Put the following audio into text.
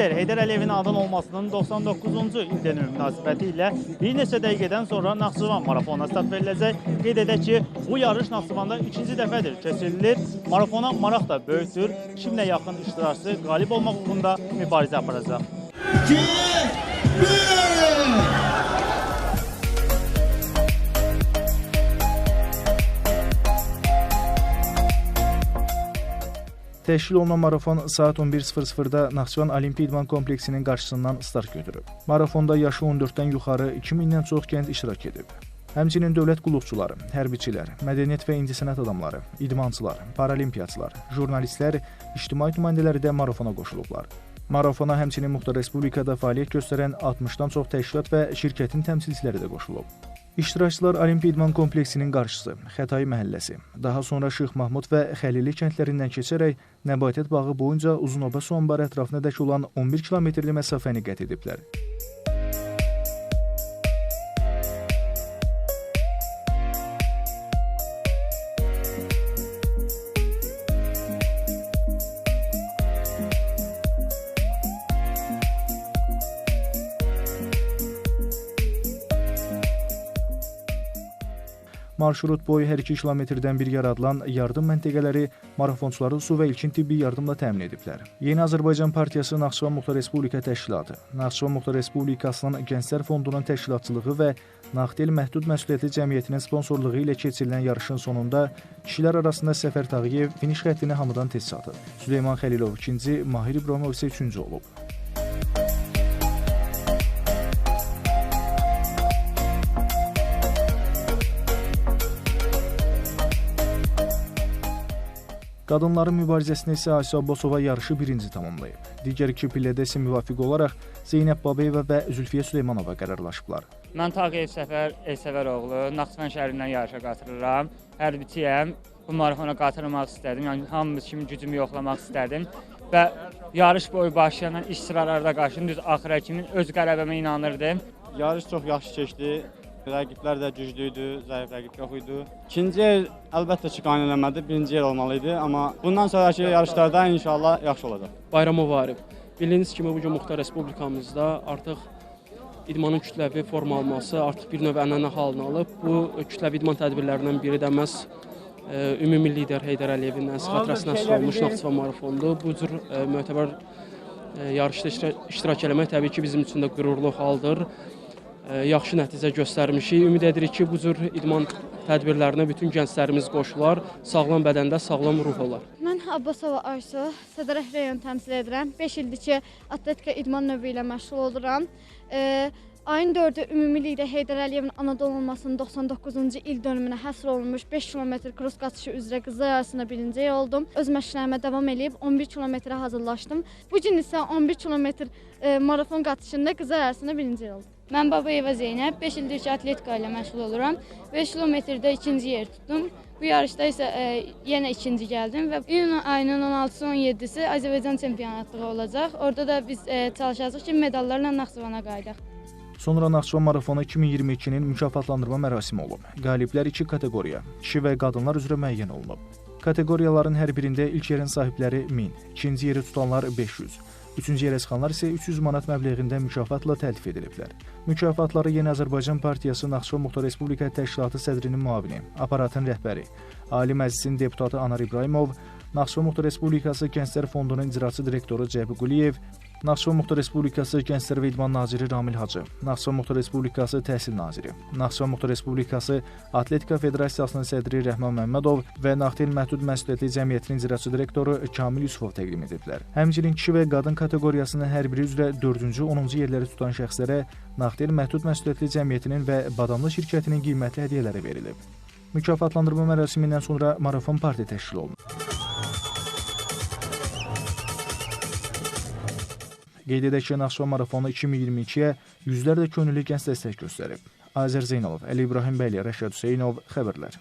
lider Heydər Əliyevin adın olmasının 99-cu ildönümü münasibəti ilə bir neçə dəqiqədən sonra Naxçıvan marafona start veriləcək. Qeyd edək ki, bu yarış Naxçıvanda ikinci dəfədir keçirilir. Marafona maraq da böyükdür. 2000-ə yaxın iştirakçı qalib olmaq uğrunda mübarizə aparacaq. 2, 1. Təşkil olunan marafon saat 11:00-da Naxçıvan Olimpiya İdman kompleksinin qarşısından start götürüb. Marafonda yaşı 14-dən yuxarı 2000-dən çox gənc iştirak edib. Həmçinin dövlət qulluqçuları, hərbiçilər, mədəniyyət və incəsənət adamları, idmançılar, paralimpiyaçılar, jurnalistlər, ictimai nümayəndələri də marafona qoşulublar. Marafona həmçinin Muxtar Respublikada fəaliyyət göstərən 60-dan çox təşkilat və şirkətin təmsilçiləri də qoşulub. İştirakçılar Olimpiya İdman kompleksinin qarşısı, Xətai məhəlləsi, daha sonra Şeyx Mahmud və Xəlili kəndlərindən keçərək Nəbatət bağı boyunca Uzunoba su anbarı ətrafına dək olan 11 kilometrli məsafəni qət ediblər. Marşrut boyu hər 2 kilometrdən bir yaradılan yardım məntəqələri marafonçuları su və ilkin tibbi yardımla təmin ediblər. Yeni Azərbaycan Partiyası Naxçıvan Muxtar Respublika Təşkilatı, Naxçıvan Muxtar Respublikasının Gənclər Fondunun təşkilatçılığı və Naxtel Məhdud Məsuliyyətli Cəmiyyətinin sponsorluğu ilə keçirilən yarışın sonunda kişilər arasında Səfər Tağıyev finiş xəttinə hamıdan tez çatıb. Süleyman Xəlilov ikinci, Mahir İbrahimov isə üçüncü olub. Qadınların mübarizəsində isə Asiya Abbasova yarışı birinci tamamlayıb. Digər iki pillədə isə müvafiq olaraq Zeynəb Babayeva və Zülfiyə Süleymanova qərarlaşıblar. Mən Tağıyev Səfər Elsəvəroğlu, Naxçıvan şəhərindən yarışa qatılıram. Hərbçiyəm. Bu marafona qatılmaq istədim. Yəni hamımız kimi gücümü yoxlamaq istədim və yarış boyu başlayan iştiraklarda qarşı düz axıra kimi öz qələbəmə inanırdım. Yarış çox yaxşı keçdi. Rəqiblər də güclü idi, zəif rəqib yox idi. İkinci yer əlbəttə ki, qane eləmədi, birinci yer olmalı idi, amma bundan sonrakı yarışlarda inşallah yaxşı olacaq. Bayram Mübarək. Bildiyiniz kimi bu gün Muxtar Respublikamızda artıq idmanın kütləvi forma alması artıq bir növ ənənə halını alıb. Bu kütləvi idman tədbirlərindən biri də məhz e, ümumi lider Heydər Əliyevin xatirəsinə həsr olunmuş Naxçıvan marafonudur. Bu cür e, mötəbər e, yarışda iştirak, iştirak eləmək təbii ki, bizim üçün də qürurlu haldır. Yaxşı nəticə göstərmişik. Ümid edirik ki, bu cür idman tədbirlərinə bütün gənclərimiz qoşular, sağlam bədəndə sağlam ruh olar. Mən Abbasova Aysu, Sədərək rayon təmsil edirəm. 5 ildir ki, atletika idman növü ilə məşğul oluram. E, ayın 4-ü ümumilikdə Heydər Əliyevin anadan olmasının 99-cu il dönümünə həsr olunmuş 5 kilometr kros qaçışı üzrə qızlar arasında birinci oldum. Öz məşqlərimə davam eləyib 11 kilometrə hazırlaşdım. Bu gün isə 11 kilometr e, marafon qaçışında qızlar arasında birinci oldum. Mən Babayeva Zeynəb, 5 ildir ki, atletika ilə məşğul oluram. 5 kilometrdə ikinci yer tutdum. Bu yarışda isə e, yenə ikinci gəldim və iyun ayının 16-sı 17-si Azərbaycan çempionatlığı olacaq. Orada da biz e, çalışacağıq ki, medallarla Naxçıvana qayıdaq. Sonra Naxçıvan marafonu 2022-nin mükafatlandırma mərasimi olub. Qaliblər iki kateqoriya, kişi və qadınlar üzrə müəyyən olunub. Kateqoriyaların hər birində ilk yerin sahibləri 1000, ikinci yeri tutanlar 500, üçüncü yerə çıxanlar isə 300 manat məbləğində mükafatla təltif ediliblər. Mükafatları Yeni Azərbaycan Partiyası Naxçıvan Muxtar Respublika Təşkilatı sədrinin müavini, aparatın rəhbəri, Ali Məclisin deputatı Anar İbrahimov, Naxçıvan Muxtar Respublikası Gənclər Fondunun icraçı direktoru Cəbi Quliyev, Naxçıvan Muxtar Respublikası Gənclər və İdman naziri Ramil Hacı, Naxçıvan Muxtar Respublikası Təhsil naziri, Naxçıvan Muxtar Respublikası Atletika Federasiyasının sədri Rəhman Məmmədov və Naxtel Məhdud Məsuliyyətli Cəmiyyətinin icraçı direktoru Kamil Yusufov təqdim ediblər. Həmçinin kişi və qadın kateqoriyasının hər biri üzrə 4-cü, 10-cu yerləri tutan şəxslərə Naxtel Məhdud Məsuliyyətli Cəmiyyətinin və Badamlı şirkətinin qiymətli hədiyyələri verilib. Mükafatlandırma mərasimindən sonra marafon partiya təşkil olunub. Qeyd edək ki, Naxçıvan marafonu 2022-yə yüzlərlə könüllü gənc dəstək göstərib. Azər Zeynalov, Əli İbrahim bəyli, Rəşad Hüseynov xəbərlər.